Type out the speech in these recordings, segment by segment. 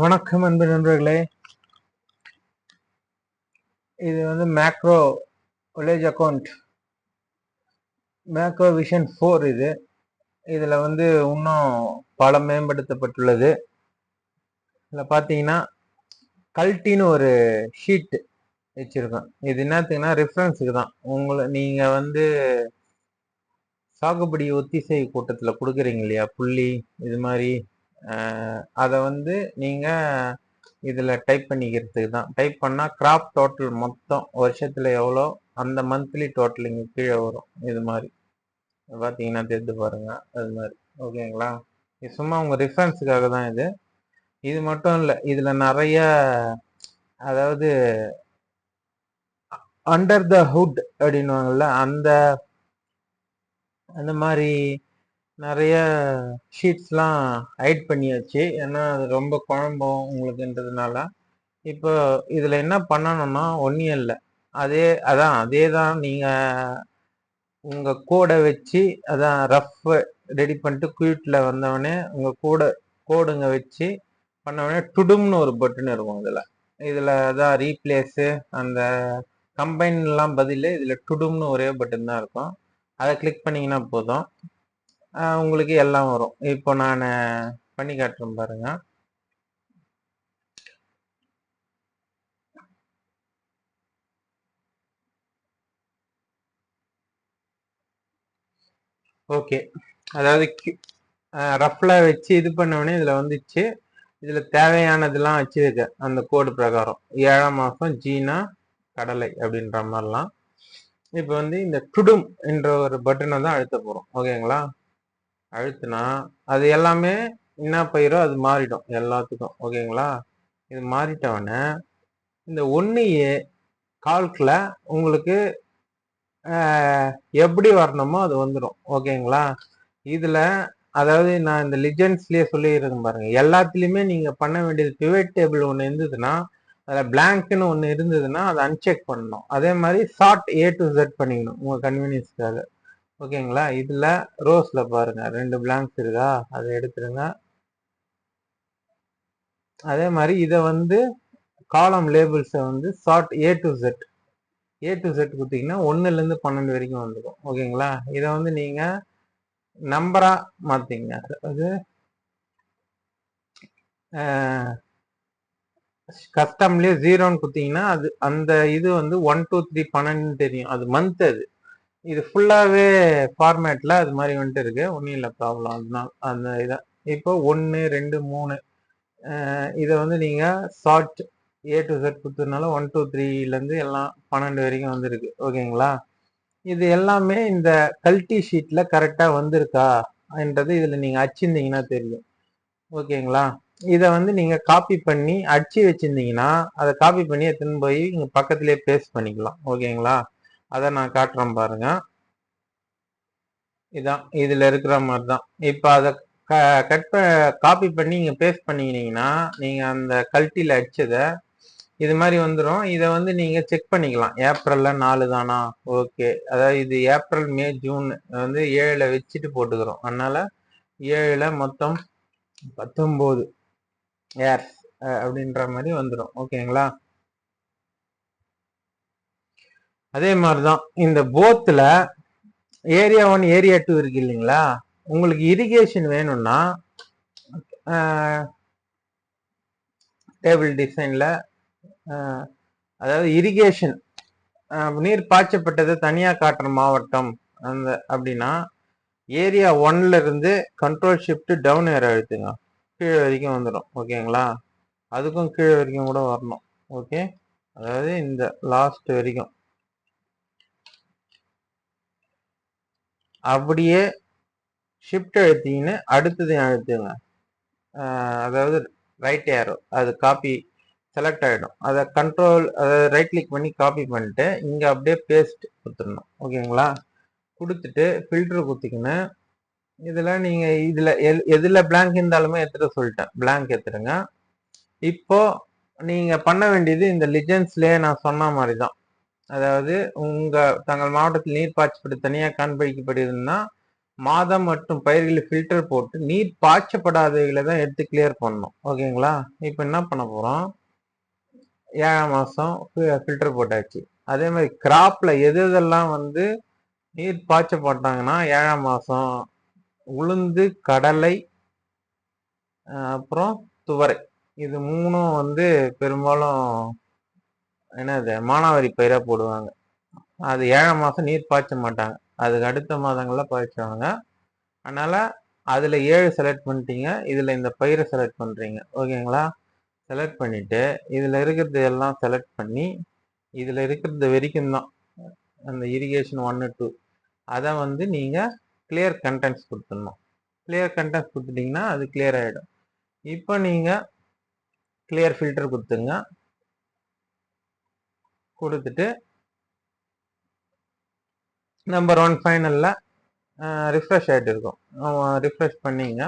வணக்கம் அன்பு நண்பர்களே. இது வந்து macro village account macro vision four இது. இதில் வந்து இன்னும் பல மேம்படுத்தப்பட்டுள்ளது. இதில் பார்த்தீங்கன்னா கல்ட்டின்னு ஒரு ஷீட் வச்சுருக்கோம். இது என்னத்துக்குன்னா ரெஃபரன்ஸுக்கு தான். உங்களை நீங்கள் வந்து சாகுபடி ஒத்திசை கூட்டத்தில் கொடுக்குறீங்க இல்லையா? புள்ளி இது மாதிரி அதை வந்து நீங்கள் இதில் டைப் பண்ணிக்கிறதுக்கு தான். டைப் பண்ணால் கிராப் டோட்டல் மொத்தம் வருஷத்தில் எவ்வளோ அந்த மந்த்லி டோட்டல் இங்கே கீழே வரும். இது மாதிரி. பார்த்தீங்கன்னா தெரிந்து பாருங்க. அது மாதிரி. ஓகேங்களா? இது சும்மா உங்கள் ரெஃபரன்ஸுக்காக தான் இது. இது மட்டும் இல்லை. இதில் நிறைய அதாவது அண்டர் த ஹுட் அப்படின்வாங்கல்ல அந்த அந்த மாதிரி நிறைய ஷீட்ஸ்லாம் ஹைட் பண்ணியாச்சு. ஏன்னா அது ரொம்ப குழம்பும் உங்களுக்குன்றதுனால. இப்போ இதில் என்ன பண்ணணும்னா ஒன்றும் இல்லை. அதே அதான் அதே தான் நீங்கள் உங்கள் கோடை வச்சு அதான் ரஃப் ரெடி பண்ணிட்டு குயிட்டில் வந்தவொடனே உங்கள் கூட கோடுங்க வச்சு பண்ணவொடனே டுடும்னு ஒரு பட்டன் இருக்கும் இதில் இதில் அதான் ரீப்ளேஸு அந்த கம்பைன்லாம் பதில் இதில் டுடும்னு ஒரே பட்டன் தான் இருக்கும். அதை கிளிக் பண்ணிங்கன்னா போதும். உங்களுக்கு எல்லாம் வரும். இப்போ நான் பண்ணி காட்டுறேன் பாருங்க. ஓகே. அதாவது ரஃப்ல வச்சு இது பண்ணவொடனே இதில் வந்துச்சு. இதில் தேவையானதெல்லாம் வச்சிருக்க அந்த கோடு பிரகாரம். ஏழாம் மாதம் ஜீனா கடலை அப்படின்ற மாதிரிலாம். இப்போ வந்து இந்த டுடும் என்ற ஒரு பட்டனை தான் அழுத்த போகிறோம் ஓகேங்களா? அழுத்துனா அது எல்லாமே என்ன பயிரோ அது மாறிடும் எல்லாத்துக்கும். ஓகேங்களா? இது மாறிட்டவொடனே இந்த ஒன்று ஏ கால்கில் உங்களுக்கு எப்படி வரணுமோ அது வந்துடும் ஓகேங்களா? இதில் அதாவது நான் இந்த லிஜெண்ட்ஸ்லேயே சொல்லியிருக்கேன் பாருங்கள் எல்லாத்துலேயுமே நீங்கள் பண்ண வேண்டியது பிவேட் டேபிள் ஒன்று இருந்ததுன்னா அதில் பிளாங்க்னு ஒன்று இருந்ததுன்னா அதை அன்செக் பண்ணணும். அதே மாதிரி ஷார்ட் ஏ டு செட் பண்ணிக்கணும் உங்கள் கன்வீனியன்ஸ்க்காக ஓகேங்களா? இதில் ரோஸில் பாருங்க. ரெண்டு பிளாங்க்ஸ் இருக்கா? அதை எடுத்துருங்க. அதே மாதிரி இதை வந்து காலம் லேபிள்ஸை வந்து sort A to Z A to Z கொடுத்தீங்கன்னா ஒன்றுலேருந்து பன்னெண்டு வரைக்கும் வந்துடும் ஓகேங்களா? இதை வந்து நீங்கள் நம்பராக மாற்றிங்க அது கஸ்டம்லேயே ஜீரோன்னு கொடுத்தீங்கன்னா அது அந்த இது வந்து ஒன் டூ த்ரீ பன்னெண்டுன்னு தெரியும். அது மந்த் அது. இது ஃபுல்லாகவே ஃபார்மேட்டில் அது மாதிரி வந்துட்டு இருக்கு. ஒன்றும் இல்லை ப்ராப்ளம் அதனால அந்த இதை இப்போ ஒன்று ரெண்டு மூணு இதை வந்து நீங்கள் ஷார்ட் ஏ டு செட் கொடுத்ததுனால ஒன் டூ த்ரீலேருந்து எல்லாம் பன்னெண்டு வரைக்கும் வந்திருக்கு. ஓகேங்களா இது எல்லாமே இந்த கல்ட்டி ஷீட்டில் கரெக்டாக வந்திருக்கா? என்றது இதில் நீங்கள் அச்சிருந்தீங்கன்னா தெரியும். ஓகேங்களா இதை வந்து நீங்கள் காப்பி பண்ணி அடிச்சு வச்சுருந்தீங்கன்னா அதை காப்பி பண்ணி எடுத்துன்னு போய் இங்கே பக்கத்துலேயே பேஸ்ட் பண்ணிக்கலாம். ஓகேங்களா அதை நான் காட்டுறேன் பாருங்க. இதான் இதில் இருக்கிற மாதிரி தான் இப்போ அதை க கட் ப காப்பி பண்ணி இங்கே பேஸ்ட் பண்ணிக்கினீங்கன்னா நீங்கள் அந்த கல்ட்டியில் அடிச்சதை இது மாதிரி வந்துடும் இதை வந்து நீங்கள் செக் பண்ணிக்கலாம். ஏப்ரலில் நாலு தானா? ஓகே அதாவது இது ஏப்ரல் மே ஜூன் வந்து ஏழில் வச்சுட்டு போட்டுக்கிறோம். அதனால் ஏழில் மொத்தம் பத்தொம்போது. ஏர்ஸ் அப்படின்ற மாதிரி வந்துடும் ஓகேங்களா அதே மாதிரி தான் இந்த போத்தில் ஏரியா ஒன் ஏரியா டூ இருக்கு இல்லைங்களா? உங்களுக்கு இரிகேஷன் வேணும்னா டேபிள் டிசைனில் அதாவது இரிகேஷன் நீர் பாய்ச்சப்பட்டது தனியாக காட்டுற மாவட்டம் அந்த அப்படின்னா ஏரியா ஒன்ல இருந்து கண்ட்ரோல் ஷிஃப்ட் டவுன் ஏற எழுத்துங்க கீழே வரைக்கும் வந்துடும் ஓகேங்களா? அதுக்கும் கீழே வரைக்கும் கூட வரணும் ஓகே? அதாவது இந்த லாஸ்ட் வரைக்கும். அப்படியே ஷிஃப்ட் அழுத்திங்கன்னு அடுத்தது அழுத்துங்க அதாவது ரைட் ஏரோ அது காப்பி செலக்ட் ஆகிடும் அதை கண்ட்ரோல் அதாவது ரைட் கிளிக் பண்ணி காப்பி பண்ணிட்டு இங்கே அப்படியே பேஸ்ட் கொடுத்துடணும். ஓகேங்களா? கொடுத்துட்டு ஃபில்ட்ரு குத்திக்கின்னு இதில் நீங்கள் இதில் எல் எதில் பிளாங்க் இருந்தாலுமே எடுத்துகிட்டு சொல்லிட்டேன். பிளாங்க் எடுத்துடுங்க. இப்போது நீங்கள் பண்ண வேண்டியது இந்த லிஜன்ஸ்லேயே நான் சொன்ன மாதிரி தான் அதாவது உங்கள் தங்கள் மாவட்டத்தில் நீர் பாய்ச்சப்பட்டு தனியாக காண்பிக்கப்படுதுன்னா மாதம் மற்றும் பயிர்களை ஃபில்டர் போட்டு நீர் பாய்ச்சப்படாதவைகளை தான் எடுத்து கிளியர் பண்ணணும். ஓகேங்களா இப்போ என்ன பண்ண போகிறோம் ஏழாம் மாதம் ஃபில்டர் போட்டாச்சு. அதே மாதிரி கிராப்பில் எது எதெல்லாம் வந்து நீர் பாய்ச்ச போட்டாங்கன்னா ஏழாம் மாதம் உளுந்து கடலை அப்புறம் துவரை. இது மூணும் வந்து பெரும்பாலும் என்னது மானாவாரி பயிராக போடுவாங்க. அது ஏழை மாதம் நீர் பாய்ச்ச மாட்டாங்க. அதுக்கு அடுத்த மாதங்களில் பாய்ச்சுவாங்க. அதனால் அதில் ஏழு செலக்ட் பண்ணிட்டீங்க இதில் இந்த பயிரை செலக்ட் பண்ணுறீங்க ஓகேங்களா? செலக்ட் பண்ணிவிட்டு இதில் இருக்கிறது எல்லாம் செலக்ட் பண்ணி இதில் இருக்கிறது வரைக்கும் தான். அந்த இரிகேஷன் ஒன்று டூ அதை வந்து நீங்கள் கிளியர் கண்டென்ட்ஸ் கொடுத்துடணும். கிளியர் கண்டென்ட்ஸ் கொடுத்துட்டீங்கன்னா அது கிளியர் ஆகிடும் இப்போ நீங்கள் கிளியர் ஃபில்டர் கொடுத்துங்க கொடுத்துட்டு நம்பர் ஒன் ஃபைனலில் ரிஃப்ரெஷ் ஆகிட்டு இருக்கும். ரிஃப்ரெஷ் பண்ணீங்க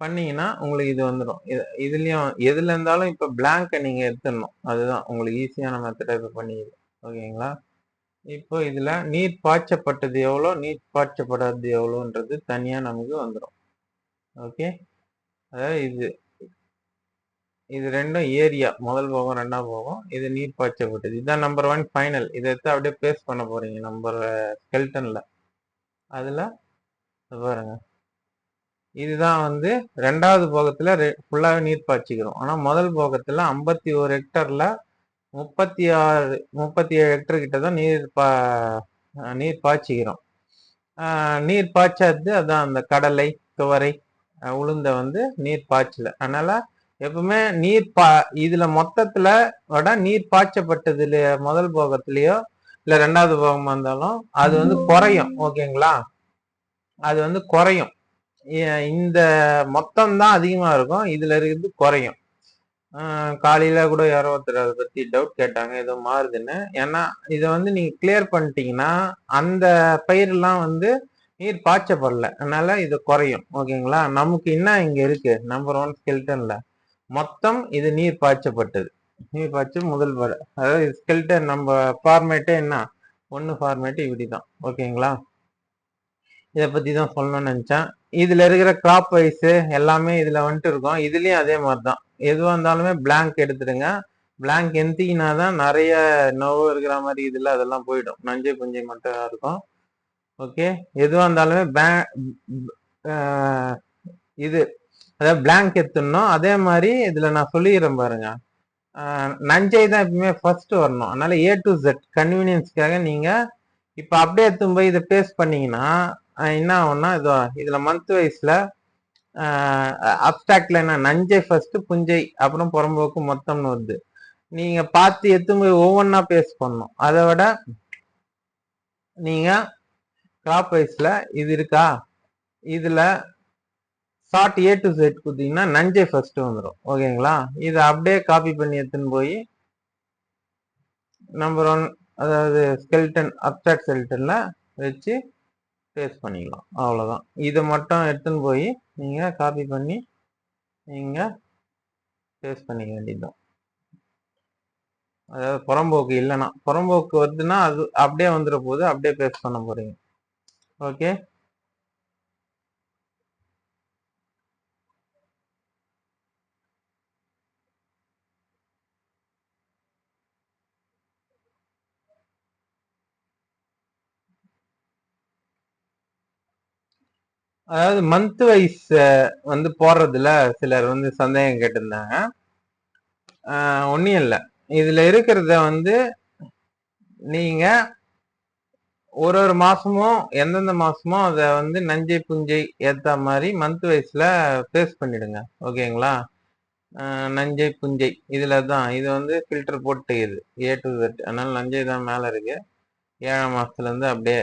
பண்ணிங்கன்னா உங்களுக்கு இது வந்துடும் இது இதுலேயும் எதில் இருந்தாலும் இப்போ பிளாங்கை நீங்கள் எடுத்துடணும். அதுதான் உங்களுக்கு ஈஸியான மெத்தடை இப்போ பண்ணிடுது ஓகேங்களா? இப்போ இதில் நீர் பாய்ச்சப்பட்டது எவ்வளோ நீர் பாய்ச்சப்படாதது எவ்வளோன்றது தனியாக நமக்கு வந்துடும் ஓகே? அதாவது இது இது ரெண்டும் ஏரியா. முதல் போகம் ரெண்டாம் போகம். இது நீர் பாய்ச்சப்பட்டது இதுதான் நம்பர் ஒன் ஃபைனல் இதை எடுத்து அப்படியே பேஸ்ட் பண்ண போறீங்க நம்பர் ஸ்கெல்டன்ல அதுல பாருங்க. இதுதான் வந்து ரெண்டாவது போகத்துல ஃபுல்லாகவே நீர் பாய்ச்சிக்கிறோம். ஆனால் முதல் போகத்துல ஐம்பத்தி ஒரு ஹெக்டர்ல முப்பத்தி ஆறு முப்பத்தி ஏழு ஹெக்டர் கிட்ட தான் நீர் பா நீர் பாய்ச்சிக்கிறோம். நீர் பாய்ச்சாது அதான் அந்த கடலை துவரை உளுந்த வந்து நீர் பாய்ச்சல. அதனால எப்பவுமே நீர் பா இதுல மொத்தத்துல விட நீர் பாய்ச்சப்பட்டதுல முதல் போகத்திலயோ இல்ல ரெண்டாவது போகமா இருந்தாலும் அது வந்து குறையும் ஓகேங்களா? அது வந்து குறையும். இந்த மொத்தம் தான் அதிகமா இருக்கும் இதுல இருக்கிறது குறையும். காலையில கூட யாரோ ஒருத்தர் அதை பத்தி டவுட் கேட்டாங்க ஏதோ மாறுதுன்னு. ஏன்னா இதை வந்து நீங்க கிளியர் பண்ணிட்டீங்கன்னா அந்த பயிரெல்லாம் வந்து நீர் பாய்ச்சப்படல. அதனால இது குறையும் ஓகேங்களா? நமக்கு என்ன இங்க இருக்கு? நம்பர் ஒன் ஸ்கெல்டன்ல மொத்தம் இது நீர் பாய்ச்சப்பட்டது. நீர் பாய்ச்சி முதல் வர அதாவது ஸ்கெல்டன் நம்ம ஃபார்மேட்டே என்ன? ஒன்று ஃபார்மேட்டு இப்படிதான் ஓகேங்களா? இதை பற்றி தான் சொல்லணும்னு நினச்சேன். இதில் இருக்கிற கிராப் வைஸு எல்லாமே இதில் வந்துட்டு இருக்கும். இதுலேயும் அதே மாதிரி தான் எதுவாக இருந்தாலுமே பிளாங்க் எடுத்துடுங்க. பிளாங்க் எந்திங்கன்னா தான் நிறைய நோவு இருக்கிற மாதிரி இதில் அதெல்லாம் போயிடும். நஞ்சை புஞ்சை மட்டும் இருக்கும். ஓகே? எதுவாக இருந்தாலுமே பே- இது அதாவது பிளாங்க் எடுத்துடணும். அதே மாதிரி இதுல நான் சொல்லிடுறேன் பாருங்க. நஞ்சை தான் எப்பவுமே ஃபர்ஸ்ட் வரணும். அதனால ஏ டு ஜெட் கன்வீனியன்ஸ்க்காக நீங்க இப்ப அப்படியே எடுத்துன்னு போய் இதை பேஸ்ட் பண்ணீங்கன்னா என்ன ஆகும்னா இதோ இதுல மந்த் வைஸ்ல அப்டாக்ட்ல என்ன நஞ்சை ஃபர்ஸ்ட் புஞ்சை அப்புறம் புறம்போக்கு மொத்தம்னு வருது. நீங்க பார்த்து எடுத்துன்னு போய் ஒவ்வொன்றா பேஸ்ட் பண்ணணும். அதை விட நீங்க கிராப் வைஸ்ல இது இருக்கா? இதுல ஷார்ட் ஏ டு செட் கொடுத்தீங்கன்னா நஞ்சை ஃபர்ஸ்ட் வந்துடும் ஓகேங்களா? இதை அப்படியே காப்பி பண்ணி எடுத்துன்னு போய் நம்பர் ஒன் அதாவது ஸ்கெல்டன் அப்சாட் ஸ்கெல்டனில் வச்சு பேஸ்ட் பண்ணிக்கலாம். அவ்வளோதான் இதை மட்டும் எடுத்துன்னு போய் நீங்கள் காப்பி பண்ணி நீங்கள் பேஸ்ட் பண்ணிக்க வேண்டியதுதான். அதாவது புறம்போக்கு இல்லைன்னா புறம்போக்கு வருதுன்னா அது அப்படியே வந்துட போது அப்படியே பேஸ்ட் பண்ண போகிறீங்க ஓகே? அதாவது மந்த் வைஸ் வந்து போடுறதுல சிலர் வந்து சந்தேகம் கேட்டிருந்தாங்க. ஒன்றும் இல்லை. இதில் இருக்கிறத வந்து நீங்கள் ஒரு ஒரு மாதமும் எந்தெந்த மாதமும் அதை வந்து நஞ்சை புஞ்சை ஏற்ற மாதிரி மந்த் வைஸில் பேஸ் பண்ணிடுங்க. ஓகேங்களா? நஞ்சை புஞ்சை இதில் தான். இது வந்து ஃபில்டர் போட்டு இது ஏ டு தட் அதனால் நஞ்சை தான் மேலே இருக்குது ஏழாம் மாதத்துலேருந்து அப்படியே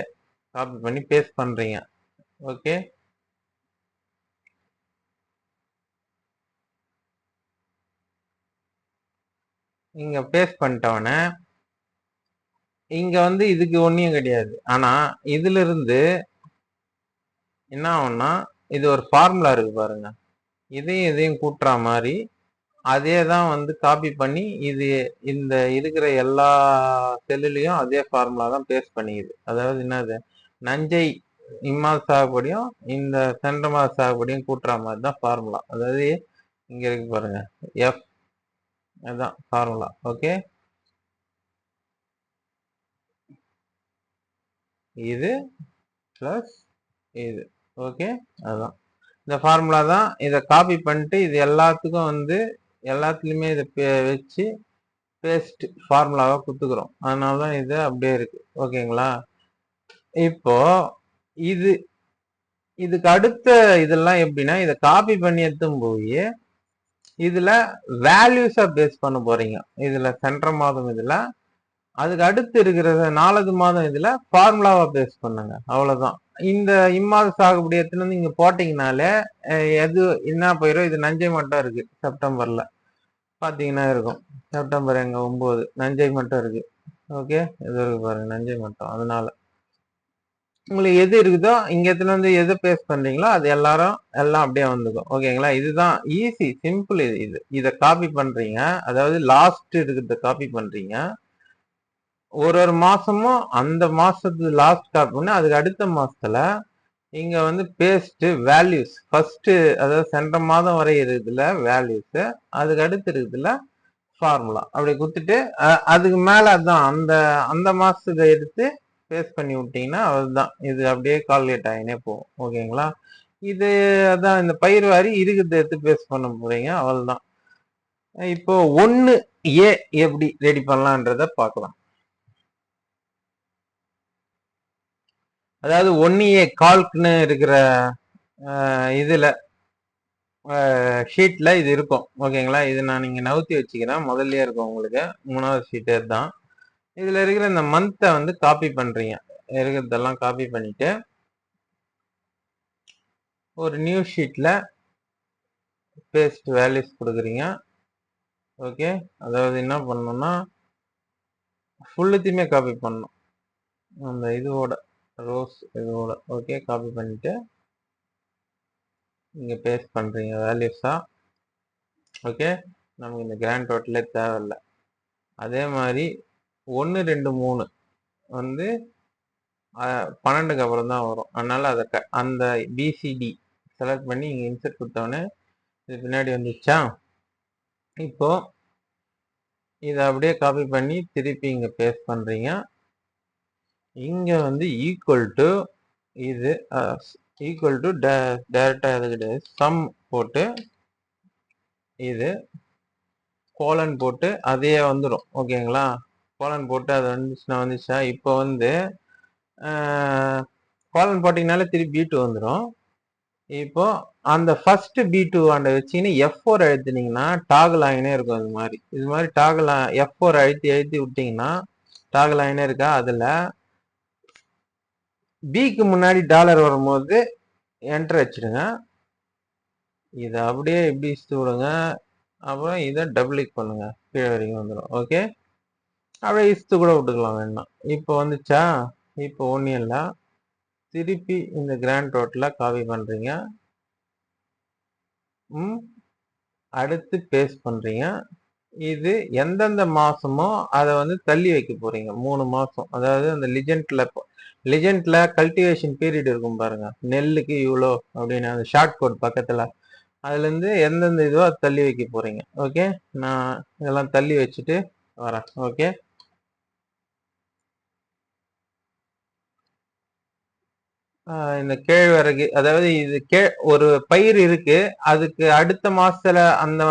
காப்பி பண்ணி பேஸ்ட் பண்ணுறீங்க ஓகே? இங்க பேஸ்ட் பண்ணிட்டவன இங்க வந்து இதுக்கு ஒன்றும் கிடையாது. ஆனா இதுல இருந்து என்ன ஆகும்னா இது ஒரு ஃபார்முலா இருக்கு பாருங்க. இதையும் இதையும் கூட்டுற மாதிரி அதே தான் வந்து காப்பி பண்ணி இது இந்த இருக்கிற எல்லா செல்லுலையும் அதே ஃபார்முலா தான் பேஸ்ட் பண்ணிக்குது. அதாவது என்னது? நஞ்சை இம்மா சாகுபடியும் இந்த சென்ற மாத சாகுபடியும் கூட்டுற மாதிரி தான் ஃபார்முலா அதாவது இங்க இருக்கு பாருங்க. எஃப் அதுதான் ஃபார்முலா ஓகே இது ப்ளஸ் இது ஓகே அதுதான் இந்த ஃபார்முலா தான் இதை காப்பி பண்ணிட்டு இது எல்லாத்துக்கும் வந்து எல்லாத்துலேயுமே இதை பே- வச்சு பேஸ்ட் ஃபார்முலாவாக கொடுத்துக்கிறோம். அதனால தான் இது அப்படியே இருக்கு ஓகேங்களா இப்போ இது இதுக்கு அடுத்த இதெல்லாம் எப்படின்னா இதை காப்பி பண்ணி எடுத்தும் போய் இதுல வேல்யூஸா பேஸ் பண்ண போறீங்க. இதுல சென்ற மாதம் இதுல அதுக்கு அடுத்து இருக்கிற நாலாவது மாதம் இதுல ஃபார்முலாவா பேஸ் பண்ணுங்க. அவ்வளவுதான். இந்த இம்மாத சாகுபடி எத்தனை வந்து இங்க போட்டீங்கனாலே எது என்ன போயிடும் இது நஞ்சை மட்டும் இருக்கு. செப்டம்பர்ல பாத்தீங்கன்னா இருக்கும். செப்டம்பர் எங்க ஒன்பது நஞ்சை மட்டும் இருக்கு. ஓகே? இது இருக்கு பாருங்க நஞ்சை மட்டும். அதனால உங்களுக்கு எது இருக்குதோ இங்க எடுத்துன்னு வந்து எதை பேஸ் பண்றீங்களோ அது எல்லாரும் எல்லாம் அப்படியே வந்துக்கும். ஓகேங்களா இதுதான் ஈஸி சிம்பிள் இது இது. இதை காப்பி பண்றீங்க. அதாவது லாஸ்ட் இருக்கிறத காப்பி பண்றீங்க. ஒரு ஒரு மாசமும் அந்த மாசத்து லாஸ்ட் காப்பி பண்ணி அதுக்கு அடுத்த மாசத்துல இங்க வந்து பேஸ்ட் வேல்யூஸ் ஃபர்ஸ்ட் அதாவது சென்ற மாதம் வரை இருக்குதுல வேல்யூஸ் அதுக்கு அடுத்து இருக்குதுல ஃபார்முலா அப்படி கொடுத்துட்டு அதுக்கு மேல அதான் அந்த அந்த மாசத்துக்கு எடுத்து பேஸ்ட் பண்ணி விட்டீங்கன்னா அதுதான். இது அப்படியே கால்குலேட் ஆகினே போகும். ஓகேங்களா இது அதான் இந்த பயிர் வாரி இருக்கிறத எடுத்து பேஸ்ட் பண்ண போறீங்க. அவ்வளவுதான். இப்போ ஒன்று ஏ எப்படி ரெடி பண்ணலான்றத பார்க்கலாம். அதாவது ஒன்று ஏ கால்க்குன்னு இருக்கிற இதில் ஷீட்டில் இது இருக்கும். ஓகேங்களா இது நான் நீங்கள் நவுத்தி வச்சுக்கிறேன். முதல்லையே இருக்கும் உங்களுக்கு. மூணாவது ஷீட்டு தான். இதுல இருக்கிற இந்த மந்த்தை வந்து காப்பி பண்றீங்க. இருக்கிறதெல்லாம் காப்பி பண்ணிட்டு ஒரு நியூ ஷீட்ல பேஸ்ட் வேல்யூஸ் கொடுக்குறீங்க. ஓகே அதாவது என்ன பண்ணணும்னா ஃபுல்லுத்தையுமே காப்பி பண்ணணும். அந்த இதுவோட ரோஸ் இதுவோட ஓகே காப்பி பண்ணிட்டு இங்க பேஸ்ட் பண்றீங்க வேல்யூஸா ஓகே நமக்கு இந்த கிராண்ட் டோட்டலே தேவையில்லை. அதே மாதிரி ஒன்று ரெண்டு மூணு வந்து பன்னெண்டுக்கு அப்புறம் தான் வரும். அதனால அதை க- அந்த பிசிடி செலக்ட் பண்ணி இங்கே இன்சர்ட் கொடுத்தோடனே இது பின்னாடி வந்துச்சா இப்போ இதை அப்படியே காப்பி பண்ணி திருப்பி இங்கே பேஸ்ட் பண்ணுறீங்க இங்கே வந்து ஈக்குவல் டு இது ஈக்குவல் டு டேரெக்டாக எது கிடையாது. சம் போட்டு இது கோலன் போட்டு அதே வந்துடும் ஓகேங்களா கோலன் போட்டு அது வந்துச்சுன்னா வந்துச்சா? இப்போ வந்து கோலன் போட்டிங்கனாலே திருப்பி பி டூ வந்துடும் இப்போ அந்த ஃபர்ஸ்ட் பி டூ ஆண்டை வச்சீங்கன்னா எஃப் ஃபோர் அழுத்தினீங்கன்னா டாக் ஆகினே இருக்கும் இது மாதிரி. இது மாதிரி டாகல் எஃப் ஃபோர் அழுத்தி அழுத்தி விட்டிங்கன்னா டாக் ஆகினே இருக்கா? அதில் பிக்கு முன்னாடி டாலர் வரும்போது என்டர் வச்சுடுங்க இதை அப்படியே இப்படி விடுங்க. அப்புறம் இதை டபுள் கிளிக் பண்ணுங்க. கீழே வரைக்கும் வந்துடும் ஓகே அப்படியே இஸ்து கூட விட்டுக்கலாம் வேணாம். இப்போ வந்துச்சா? இப்போ ஒன்றும் இல்லை. திருப்பி இந்த கிராண்ட் ரோட்டில் காப்பி பண்ணுறீங்க ம். அடுத்து பேஸ்ட் பண்ணுறீங்க இது எந்தெந்த மாதமோ அதை வந்து தள்ளி வைக்க போகிறீங்க மூணு மாதம் அதாவது அந்த லிஜெண்டில் லிஜெண்டில் கல்டிவேஷன் பீரியட் இருக்கும் பாருங்க. நெல்லுக்கு இவ்வளோ அப்படின்னு அந்த ஷார்ட் கோட் பக்கத்தில். அதுலேருந்து எந்தெந்த இதுவோ அதை தள்ளி வைக்க போகிறீங்க ஓகே நான் இதெல்லாம் தள்ளி வச்சுட்டு வரேன். ஓகே இந்த கேழ்வரகு அதாவது இது கே ஒரு பயிர் இருக்கு அதுக்கு அடுத்த மாசத்துல அந்த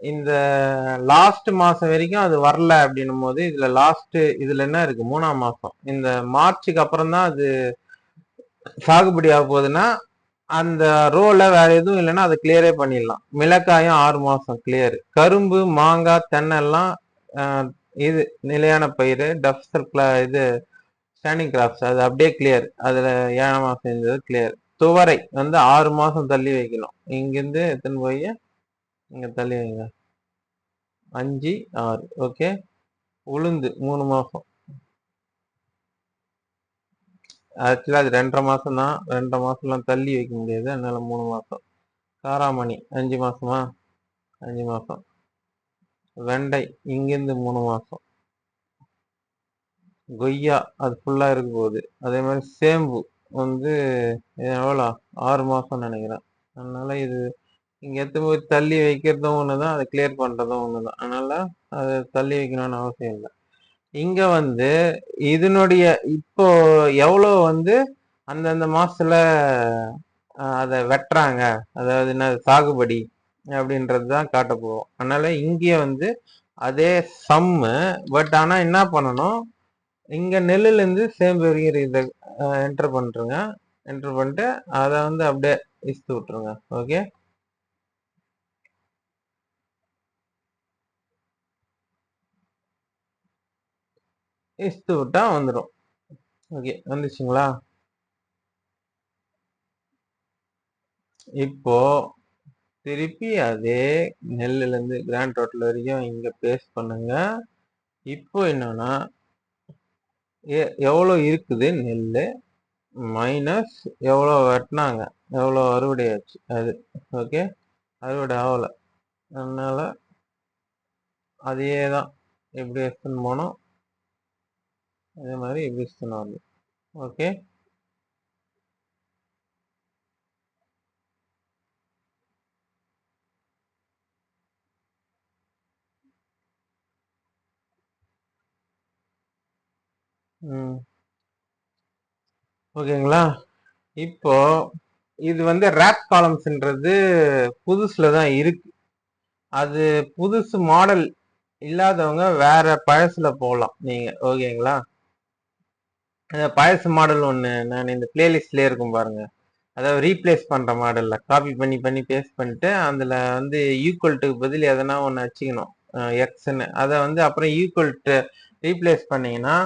இந்த லாஸ்ட் மாசம் வரைக்கும் அது வரல அப்படின்னும் போது இதுல லாஸ்ட் இதுல என்ன இருக்கு? மூணாம் மாசம். இந்த மார்ச்சுக்கு அப்புறம் தான் அது சாகுபடி ஆக போகுதுன்னா அந்த ரோல வேற எதுவும் இல்லைன்னா அதை கிளியரே பண்ணிடலாம். மிளகாயும் ஆறு மாசம் கிளியர் கரும்பு மாங்காய் தென்னை எல்லாம் இது நிலையான பயிர் டப்சல் இது ஸ்டாண்டிங் கிராப்ஸ் அது அப்படியே கிளியர் அதுல ஏழாம் மாசம் இருந்தது கிளியர் துவரை வந்து ஆறு மாசம் தள்ளி வைக்கணும். இங்கிருந்து எத்தனை போய்? இங்க தள்ளி வைங்க. அஞ்சு ஆறு. ஓகே உளுந்து மூணு மாசம். ஆக்சுவலா அது ரெண்டரை மாசம் தான். ரெண்டரை மாதம்லாம் தள்ளி வைக்க முடியாது. அதனால மூணு மாசம். காராமணி அஞ்சு மாசமா? அஞ்சு மாசம். வெண்டை இங்கிருந்து மூணு மாசம். கொய்யா அது ஃபுல்லா இருக்க போகுது. அதே மாதிரி சேம்பு வந்து எவ்வளோ? ஆறு மாதம் நினைக்கிறேன். அதனால இது இங்கே எடுத்து போய் தள்ளி வைக்கிறதும் ஒன்று தான் அதை கிளியர் பண்ணுறதும் ஒன்று தான் அதனால அதை தள்ளி வைக்கணும்னு அவசியம் இல்லை. இங்கே வந்து இதனுடைய இப்போ எவ்வளோ வந்து அந்தந்த மாதத்தில் அதை வெட்டுறாங்க. அதாவது என்ன சாகுபடி அப்படின்றது தான் காட்ட போகும் அதனால இங்கே வந்து அதே சம்மு பட் ஆனால் என்ன பண்ணணும்? இங்க நெல்லுல இருந்து வரைக்கும் இதை என்டர் பண்றேங்க. என்டர் பண்ணிட்டு அதை வந்து அப்படியே இஸ்து விட்டுருங்க. ஓகே இஸ்து விட்டா வந்துடும். ஓகே வந்துச்சுங்களா? இப்போ திருப்பி அதே நெல்லுல இருந்து கிராண்ட் ரோட்டில் வரைக்கும் இங்க பேஸ்ட் பண்ணுங்க. இப்போ என்னன்னா எவ்வளோ இருக்குது? நெல் மைனஸ் எவ்வளோ வெட்டினாங்க? எவ்வளோ அறுவடை ஆச்சு? அது ஓகே அறுவடை ஆகலை. அதனால் அதையே தான் எப்படி எக்ஸ்டன் போனோம்? அதே மாதிரி எப்படி எக்ஸ்டன் வரணும்? ஓகே ஓகேங்களா? இப்போ இது வந்து ரேப் காலம்ஸ்ன்றது புதுசுல தான் இருக்கு. அது புதுசு மாடல் இல்லாதவங்க வேற பழசுல போகலாம் நீங்க. ஓகேங்களா? பழசு மாடல் ஒன்று நான் இந்த பிளேலிஸ்ட்லேயே இருக்கும் பாருங்க. அதாவது ரீப்ளேஸ் பண்ணுற மாடலில் காப்பி பண்ணி பண்ணி பேஸ்ட் பண்ணிட்டு அதில் வந்து ஈக்குவல்ட்டுக்கு பதில் எதனா ஒன்று வச்சுக்கணும். எக்ஸ்ன்னு அதை வந்து அப்புறம் ஈக்குவல்ட்டு ரீப்ளேஸ் பண்ணிங்கன்னா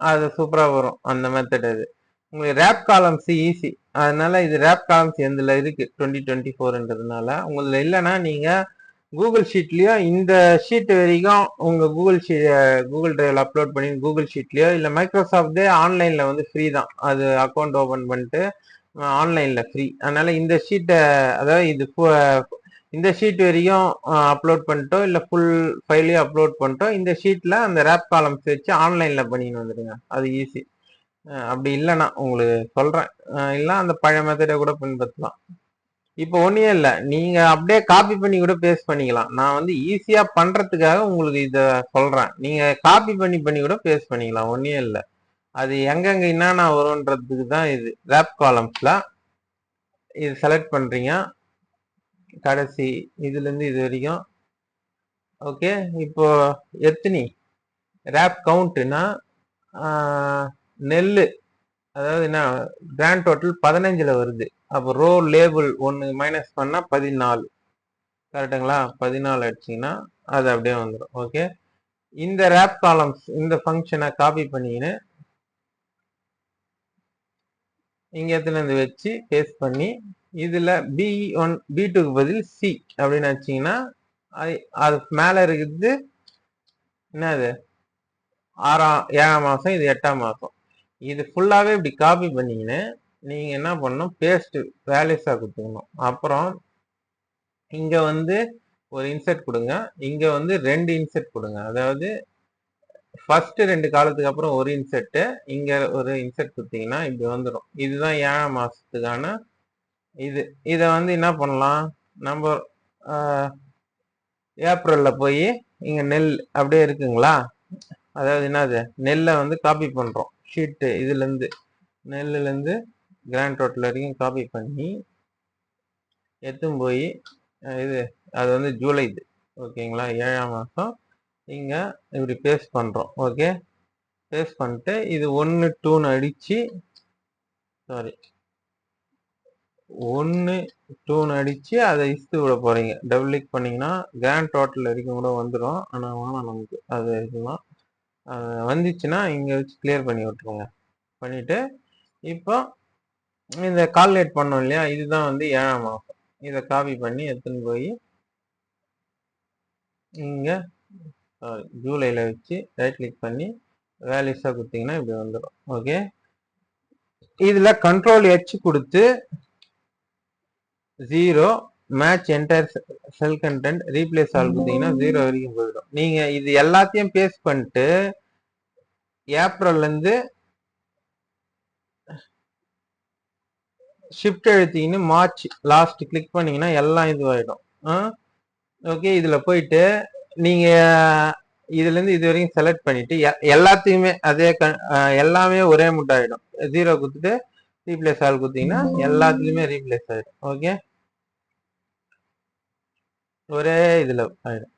அது சூப்பராக வரும் அந்த மெத்தட் அது. உங்களுக்கு ரேப் காலம்ஸ் ஈஸி அதனால இது ரேப் காலம்ஸ் எந்தில் இருக்கு டுவெண்ட்டி டுவெண்ட்டி ஃபோர்ன்றதுனால உங்களில் இல்லைன்னா நீங்கள் கூகுள் ஷீட்லேயோ இந்த ஷீட் வரைக்கும் உங்கள் கூகுள் ஷீ கூகுள் டிரைவ்ல அப்லோட் பண்ணி கூகுள் ஷீட்லேயோ இல்லை மைக்ரோசாஃப்டே ஆன்லைனில் வந்து ஃப்ரீ தான். அது அக்கௌண்ட் ஓப்பன் பண்ணிட்டு ஆன்லைனில் ஃப்ரீ அதனால் இந்த ஷீட்டை அதாவது இது இந்த ஷீட் வரையும் அப்லோட் பண்ணிட்டோ இல்லை ஃபுல் ஃபைலையும் அப்லோட் பண்ணிட்டோ இந்த ஷீட்ல அந்த ரேப் காலம்ஸ் வச்சு ஆன்லைன்ல பண்ணின்னு வந்துடுங்க அது ஈஸி அப்படி இல்லைன்னா உங்களுக்கு சொல்றேன். இல்லை அந்த பழைய மெத்தடை கூட பின்பற்றலாம். இப்போ ஒன்றும் இல்லை. நீங்க அப்படியே காப்பி பண்ணி கூட பேஸ்ட் பண்ணிக்கலாம். நான் வந்து ஈஸியா பண்றதுக்காக உங்களுக்கு இதை சொல்றேன். நீங்க காப்பி பண்ணி பண்ணி கூட பேஸ்ட் பண்ணிக்கலாம். ஒன்றும் இல்லை. அது எங்கெங்க என்னென்ன வரும்ன்றதுக்கு தான் இது. ரேப் காலம்ஸ்ல இது செலக்ட் பண்றீங்க. கடைசி இதுலேருந்து இது வரைக்கும். ஓகே இப்போ எத்தனி? ரேப் கவுண்ட்னா நெல் அதாவது என்ன கிராண்ட் டோட்டல் பதினஞ்சில் வருது. அப்போ ரோ லேபிள் ஒன்று மைனஸ் பண்ணால் பதினாலு. கரெக்டுங்களா பதினாலு அடிச்சிங்கன்னா அது அப்படியே வந்துடும் ஓகே இந்த ரேப் காலம்ஸ் இந்த ஃபங்க்ஷனை காப்பி பண்ணிக்கின்னு இங்கே எத்தனை வச்சு பேஸ்ட் பண்ணி இதுல பி ஒன் பி டூக்கு பதில் சி அப்படின்னு வச்சீங்கன்னா அது- அது மேல இருக்குது என்னது? ஆறாம் ஏழாம் மாசம் இது எட்டாம் மாசம். இது ஃபுல்லாவே இப்படி காப்பி பண்ணீங்கன்னு நீங்க என்ன பண்ணணும்? பேஸ்ட் வேலிஸா கொடுத்துக்கணும். அப்புறம் இங்க வந்து ஒரு இன்செர்ட் கொடுங்க. இங்க வந்து ரெண்டு இன்செர்ட் கொடுங்க. அதாவது ஃபர்ஸ்ட் ரெண்டு காலத்துக்கு அப்புறம் ஒரு இன்செர்ட்டு இங்க ஒரு இன்செர்ட் கொடுத்தீங்கன்னா இப்படி வந்துடும் இதுதான் ஏழாம் மாசத்துக்கான இது இதை வந்து என்ன பண்ணலாம்? நம்ம ஏப்ரலில் போய் இங்கே நெல் அப்படியே இருக்குங்களா? அதாவது என்னது? நெல்லை வந்து காப்பி பண்ணுறோம் ஷீட்டு இதுலேருந்து நெல்லுலேருந்து கிராண்ட் டோட்டல் வரைக்கும் காப்பி பண்ணி எடுத்துன்னு போய் இது அது வந்து ஜூலை இது. ஓகேங்களா ஏழாம் மாதம் இங்கே இப்படி பேஸ்ட் பண்ணுறோம் ஓகே பேஸ்ட் பண்ணிட்டு இது ஒன்று டூன்னு அடித்து சாரி ஒன்று டூன்னு அடித்து அதை இஸ்து விட போகிறீங்க டபுள் கிளிக் பண்ணிங்கன்னா கிராண்ட் டோட்டல் வரைக்கும் கூட வந்துடும் ஆனால் வேணாம் நமக்கு. அது இதெல்லாம் வந்துச்சுன்னா இங்கே வச்சு கிளியர் பண்ணி விட்ருங்க பண்ணிவிட்டு இப்போ இந்த கால்குலேட் பண்ணோம் இல்லையா? இதுதான் வந்து ஏழாம் மாசம் இதை காப்பி பண்ணி எடுத்துன்னு போய் இங்கே சாரி வச்சு ரைட் கிளிக் பண்ணி வேல்யூஸாக கொடுத்தீங்கன்னா இப்படி வந்துடும் ஓகே இதில் கண்ட்ரோல் ஹெச் கொடுத்து zero match entire cell content replace all கொடுத்தீங்கன்னா ஜீரோ வரைக்கும் போயிடும். நீங்க இது எல்லாத்தையும் பேஸ்ட் பண்ணிட்டு ஏப்ரல்ல இருந்து ஷிஃப்ட் அழுத்தின்னு மார்ச் லாஸ்ட் கிளிக் பண்ணீங்கன்னா எல்லாம் இதுவாயிடும். ஓகே இதுல போயிட்டு நீங்க இதுல இருந்து இது வரைக்கும் செலக்ட் பண்ணிட்டு எ- எல்லாத்தையுமே அதே க- எல்லாமே ஒரே முட்டை ஆயிடும். ஜீரோ குத்துட்டு ரீப்ளேஸ் ஆல் குத்தீங்கன்னா எல்லாத்துலயுமே ரீப்ளேஸ் ஆயிடும். ஓகே ஒரே இதுல ஆயிடும்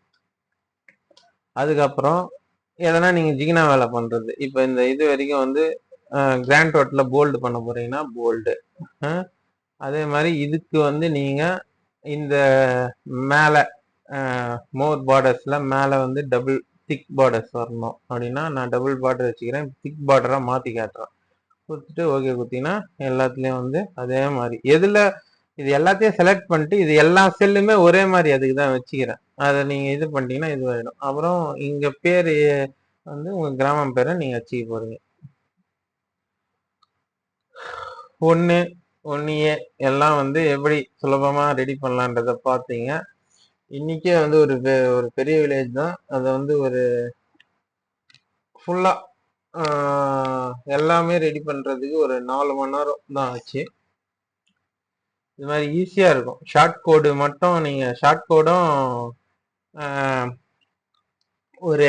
அதுக்கப்புறம் எதனா நீங்க ஜிகினா வேலை பண்றது. இப்போ இந்த இது வரைக்கும் வந்து கிராண்ட் டோட்டல போல்டு பண்ண போறீங்கன்னா போல்டு அதே மாதிரி இதுக்கு வந்து நீங்க இந்த மேல மோர் பார்டர்ஸ்ல மேல வந்து டபுள் திக் பார்டர்ஸ் வரணும். அப்படின்னா நான் டபுள் பார்டர் வச்சுக்கிறேன். திக் பார்டரா மாத்தி காட்டுறேன். கொடுத்துட்டு ஓகே குத்தினா எல்லாத்துலயும் வந்து அதே மாதிரி. எதுல இது எல்லாத்தையும் செலக்ட் பண்ணிட்டு இது எல்லா செல்லுமே ஒரே மாதிரி அதுக்கு தான் வச்சுக்கிறேன். அதை நீங்கள் இது பண்ணிட்டீங்கன்னா இது ஆயிடும் அப்புறம் இங்கே பேர் வந்து உங்கள் கிராமம் பேரை நீங்கள் வச்சுக்க போறீங்க. ஒன்று ஒன்னியே எல்லாம் வந்து எப்படி சுலபமாக ரெடி பண்ணலான்றத பார்த்தீங்க. இன்னைக்கே வந்து ஒரு பெ- ஒரு பெரிய வில்லேஜ் தான். அதை வந்து ஒரு ஃபுல்லாக எல்லாமே ரெடி பண்ணுறதுக்கு ஒரு நாலு மணி நேரம் தான் ஆச்சு. இது மாதிரி ஈஸியாக இருக்கும். ஷார்ட் கோடு மட்டும் நீங்கள் ஷார்ட் கோடும் ஒரு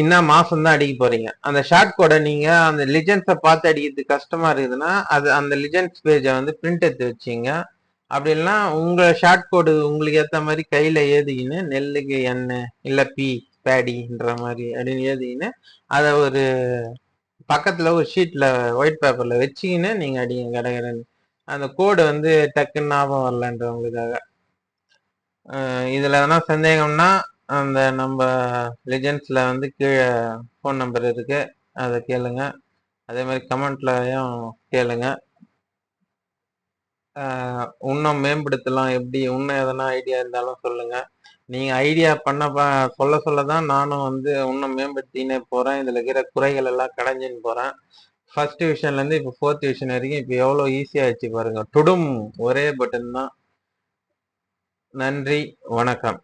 இன்னும் மாசம் தான் அடிக்க போறீங்க. அந்த ஷார்ட் கோடை நீங்க அந்த லிஜென்ஸை பார்த்து அடிக்கிறது கஷ்டமா இருக்குதுன்னா அது அந்த லிஜென்ஸ் பேஜை வந்து பிரிண்ட் எடுத்து வச்சீங்க. அப்படி இல்லைன்னா உங்க ஷார்ட் கோடு உங்களுக்கு ஏற்ற மாதிரி கையில ஏதுகின்னு நெல்லுக்கு எண்ணெய் இல்லை பி பேடின்ற மாதிரி அப்படின்னு ஏதுகின்னு அதை ஒரு பக்கத்துல ஒரு ஷீட்ல ஒயிட் பேப்பர்ல வச்சுக்கின்னு நீங்க அடிங்க கடகடன்னு. அந்த கோடு வந்து டக்குன்னு ஞாபகம் வரலன்றவங்களுக்காக. இதில் எதனா சந்தேகம்னா அந்த நம்ம லெஜெண்ட்ஸில் வந்து கீழே ஃபோன் நம்பர் இருக்கு. அதை கேளுங்க. அதே மாதிரி கமெண்ட்லையும் கேளுங்க. இன்னும் மேம்படுத்தலாம். எப்படி இன்னும் எதனா ஐடியா இருந்தாலும் சொல்லுங்கள் நீங்கள் ஐடியா பண்ண சொல்ல சொல்ல தான் நானும் வந்து இன்னும் மேம்படுத்தினே போகிறேன் இதில் இருக்கிற குறைகள் எல்லாம் கடைஞ்சின்னு போகிறேன் ஃபர்ஸ்ட் டிவிஷன்லேருந்து இப்போ ஃபோர்த் டிவிஷன் வரைக்கும் இப்போ எவ்வளவு ஈஸியாகிடுச்சு பாருங்கள் பாருங்க. டுடும் ஒரே பட்டன் தான். நன்றி வணக்கம்.